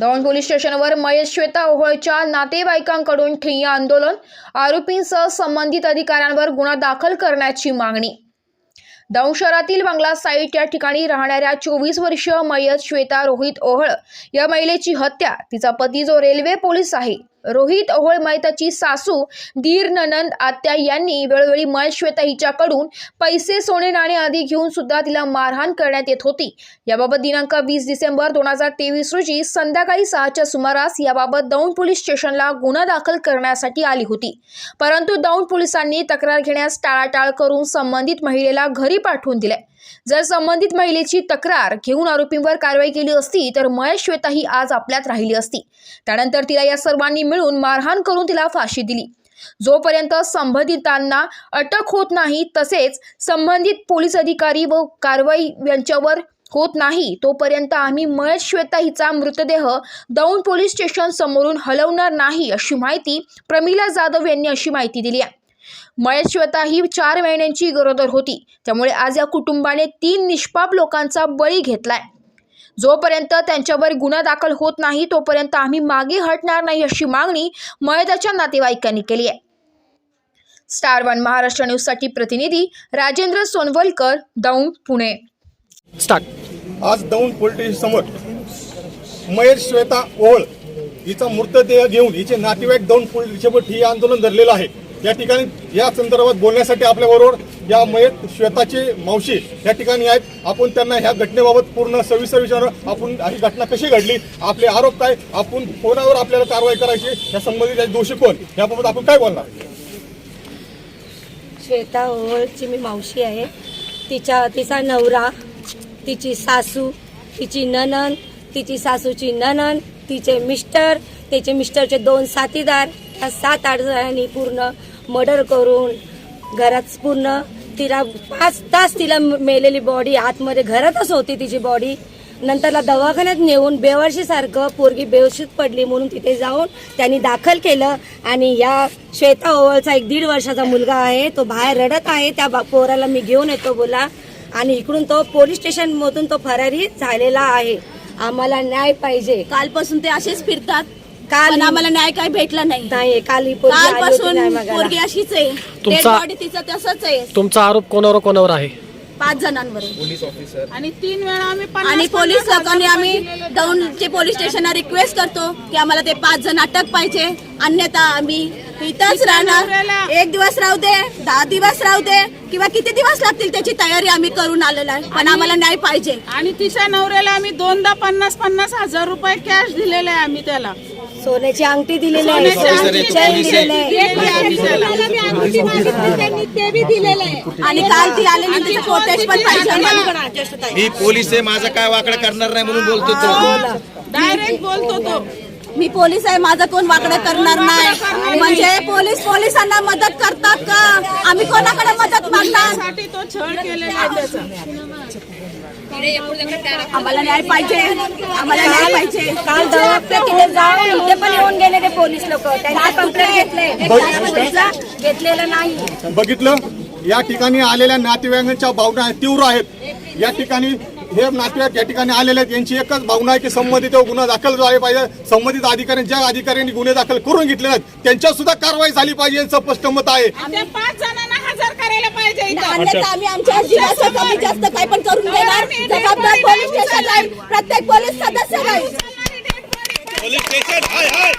Daund police स्टेशनवर महेश श्वेता ओहळच्या नातेवाईकांकडून ठिय्या आंदोलन आरोपींसह संबंधित अधिकाऱ्यांवर गुन्हा दाखल करण्याची मागणी. दौंड शहरातील बांगला साईट या ठिकाणी राहणाऱ्या चोवीस वर्षीय मयत श्वेता रोहित ओहळ या महिलेची हत्या तिचा पती जो रेल्वे पोलीस आहे. रोहित ओहोळ मयताची सासू धीर ननंद आत्या यांनी वेळोवेळी मयश्वेता हिच्याकडून पैसे सोने नाणे आदी घेऊन सुद्धा तिला मारहाण करण्यात येत होती. याबाबत दिनांक वीस डिसेंबर दोन हजार तेवीस रोजी संध्याकाळी सहाच्या सुमारास याबाबत दौंड पोलीस स्टेशनला गुन्हा दाखल करण्यासाठी आली होती. परंतु दौंड पोलिसांनी तक्रार घेण्यास टाळाटाळ करून संबंधित महिलेला घरी पाठवून दिले. जर संबंधित महिलेची तक्रार घेऊन आरोपींवर कारवाई केली असती तर महेश श्वेता ही आज आपल्यात राहिली असती. त्यानंतर तिला या सर्वांनी मिळून मारहाण करून तिला फाशी दिली. जोपर्यंत संबंधितांना अटक होत नाही तसेच संबंधित पोलीस अधिकारी व कारवाई यांच्यावर होत नाही तोपर्यंत आम्ही महेश श्वेता हिचा मृतदेह दौंड पोलीस स्टेशन समोरून हलवणार नाही अशी माहिती प्रमिला जाधव यांनी अशी माहिती दिली आहे. महेश श्वेता ही चार महिन्यांची गरोदर होती. त्यामुळे आज या कुटुंबाने तीन निष्पाप लोकांचा बळी घेतलाय. जोपर्यंत त्यांच्यावर गुन्हा दाखल होत नाही तोपर्यंत आम्ही मागे हटणार नाही अशी मागणी मयताच्या नातेवाईकांनी केली आहे. स्टार वन महाराष्ट्र न्यूजसाठी प्रतिनिधी राजेंद्र सोनवलकर दौंड पुणे. स्टार्ट. आज दौंड पोलीस समोर महेश श्वेता ओळ हिचा मृतदेह घेऊन हिचे नातेवाईक दौंड पोलीस आंदोलन धरलेलं आहे. या ठिकाणी या संदर्भात बोलण्यासाठी आपल्याबरोबर या मयत श्वेताची मावशी या ठिकाणी आहेत. आपण त्यांना ह्या घटनेबाबत पूर्ण सविस्तर विचार आपण ही घटना कशी घडली आपले आरोप काय आपण कोणावर आपल्याला कारवाई करायची या संबंधित दोषी कोण याबाबत आपण काय बोलणार? श्वेता ओळची मी मावशी आहे. तिच्या तिचा नवरा तिची सासू तिची ननन तिची सासूची ननन तिचे मिस्टर तिचे मिस्टरचे दोन साथीदार या सात आठ जणांनी पूर्ण मर्डर करून घरात पूर्ण तिला पाच तास तिला मेलेली बॉडी आतमध्ये घरातच होती तिची बॉडी नंतरला दवाखान्यात नेऊन बेवर्षीसारखं पोरगी बेवशीत पडली म्हणून तिथे जाऊन त्यांनी दाखल केलं. आणि या श्वेता ओवळचा एक दीड वर्षाचा मुलगा आहे तो बाहेर रडत आहे. त्या बा- पोराला मी घेऊन येतो बोला. आणि इकडून तो पोलीस स्टेशन मधून तो फरारी झालेला आहे. आम्हाला न्याय पाहिजे. कालपासून ते असेच फिरतात. काल आम्हाला न्याय काही भेटला नाही. नाही काल ही पोरगी आली होती न्याय कालपासून मागायला. पोरगी अशीच आहे. डेड तुमचा- बॉडी तिचं तसंच आहे. तुमचा आरोप कोणावर कोणावर आहे? पाच जणांवर आणि तीन वेळा आम्ही पन्नास- आणि पोलीस पन्नास हजार लोकांनी आम्ही रुपये दिलेले. दौंडचे पोलीस स्टेशनला रिक्वेस्ट करतो की आम्हाला ते पाच जण अटक पाहिजे. अन्यथा आम्ही इथंच राहणार. एक दिवस राहू दे दहा दिवस राहू दे किंवा किती दिवस लागतील त्याची तयारी आम्ही करून आलेलो आहे. पण आम्हाला न्याय पाहिजे. आणि तिच्या नवऱ्याला आम्ही दोनदा पन्नास पन्नास हजार रुपये कॅश दिलेले आहे आम्ही त्याला. सोन्याची अंगठी दिलेली आहे. चैन दिलेली आहे. आणि काल ती आलेली तिचे प्रोटेस्ट पण पाहिजे. मी पोलीस आहे माझं काय वाकडं करणार नाही म्हणून बोलतो तो. डायरेक्ट बोलतो तो. मी पोलीस आहे माझं कोण वाकडं करणार नाही? म्हणजे पोलीस पोलिसांना मदत करतात का? आम्ही कोणाकडे मदत मागणार? साठी तो छळ केलेला आहे. त्याचा आम्हाला न्याय पाहिजे. आम्हाला न्याय पाहिजे. काल दवाखान्यात तिथे जाऊन इथे पण येऊन गेले ते पोलीस लोक. त्यांचे कंप्लेंट घेतले? घेतलेलं नाही. बघितलं? या ठिकाणी आलेल्या नातेवाईकांच्या भावना तीव्र आहेत. या ठिकाणी हे नातेवाईक या ठिकाणी आलेले आहेत. यांची एकच भावना आहे की संबंधित गुन्हा दाखल झाले पाहिजे. संबंधित अधिकारी ज्या अधिकाऱ्यांनी गुन्हे दाखल करून घेतले आहेत त्यांच्यावर सुद्धा कारवाई झाली पाहिजे यांचं स्पष्ट मत आहे. आणि त्या पाच जणांना हजर करायला पाहिजे इथं. अन्यथा आम्ही आमच्या जीवाचं कमी जास्त काही पण करून देणार. जबाबदार पोलीस स्टेशन राहील प्रत्येक पोलीस सदस्य राहील पोलीस स्टेशन हाय हाय